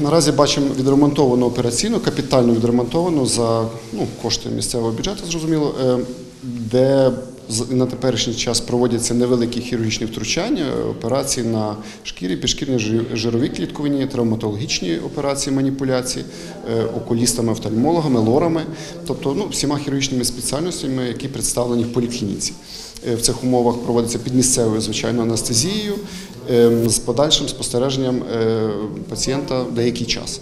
наразі бачимо відремонтовану операційну, капітально відремонтовану за ну, кошти місцевого бюджету, зрозуміло, е, де на теперішній час проводяться невеликі хірургічні втручання, операції на шкірі, підшкірні жирові клітковині, травматологічні операції, маніпуляції, е, окулістами, офтальмологами, лорами, тобто ну, всіма хірургічними спеціальностями, які представлені в поліклініці. Е, В цих умовах проводиться під місцевою звичайно анестезією з подальшим спостереженням е, пацієнта деякий час.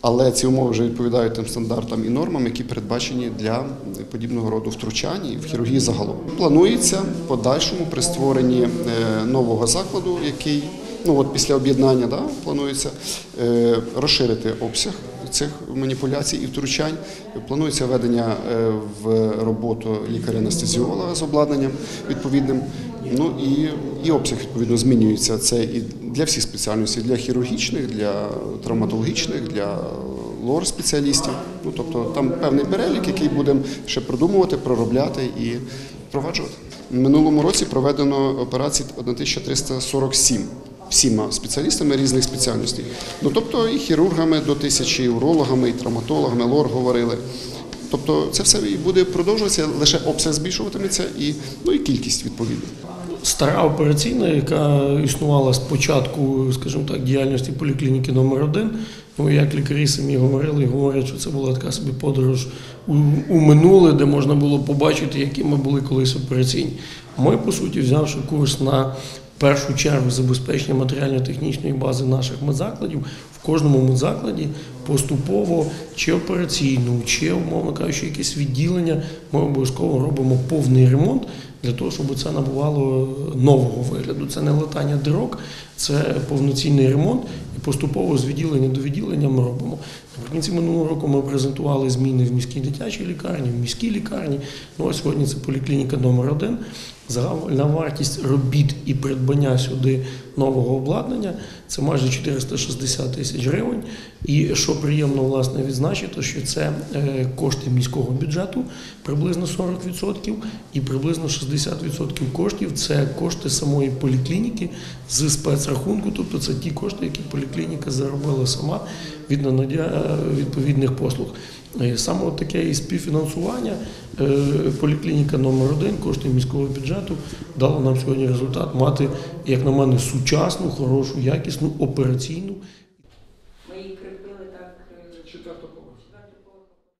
Але ці умови вже відповідають тим стандартам і нормам, які передбачені для подібного роду втручань і в хірургії загалом. Планується в подальшому при створенні е, нового закладу, який ну от після об'єднання да, планується е, розширити обсяг цих маніпуляцій і втручань. Планується введення в роботу лікаря-анестезіолога з обладнанням відповідним. Ну і, і обсяг відповідно змінюється. Це і для всіх спеціальностей, для хірургічних, для травматологічних, для лор-спеціалістів. Ну тобто там певний перелік, який будемо ще продумувати, проробляти і впроваджувати. Минулому році проведено операцій 1347 всіма спеціалістами різних спеціальностей. Ну тобто і хірургами до тисячі, і урологами, і травматологами, лор говорили. Тобто це все і буде продовжуватися, лише обсяг збільшуватиметься і, ну, і кількість відповідно. Стара операційна, яка існувала з початку, скажімо так, діяльності поліклініки номер 1 Ну, як лікарі самі говорили, говорять, що це була така собі подорож у, у минуле, де можна було побачити, які ми були колись операційні. Ми, по суті, взявши курс на першу чергу забезпечення матеріально-технічної бази наших медзакладів, в кожному медзакладі поступово чи операційну, чи, умовно кажучи, якесь відділення, ми обов'язково робимо повний ремонт для того, щоб це набувало нового вигляду. Це не латання дирок, це повноцінний ремонт, і поступово з відділення до відділення ми робимо. Наприкінці минулого року ми презентували зміни в міській дитячій лікарні, в міській лікарні. Ну а сьогодні це поліклініка номер 1 Загальна вартість робіт і придбання сюди нового обладнання це майже 460 тисяч гривень. І що приємно власне відзначити, що це е, кошти міського бюджету, приблизно 40%, і приблизно 60% коштів це кошти самої поліклініки з спецрахунку, тобто це ті кошти, які поліклініка заробила сама від надання е, відповідних послуг. Е, Саме таке і співфінансування поліклініка номер 1 кошти міського бюджету дала нам сьогодні результат мати, як на мене, сучасну, хорошу, якісну операційну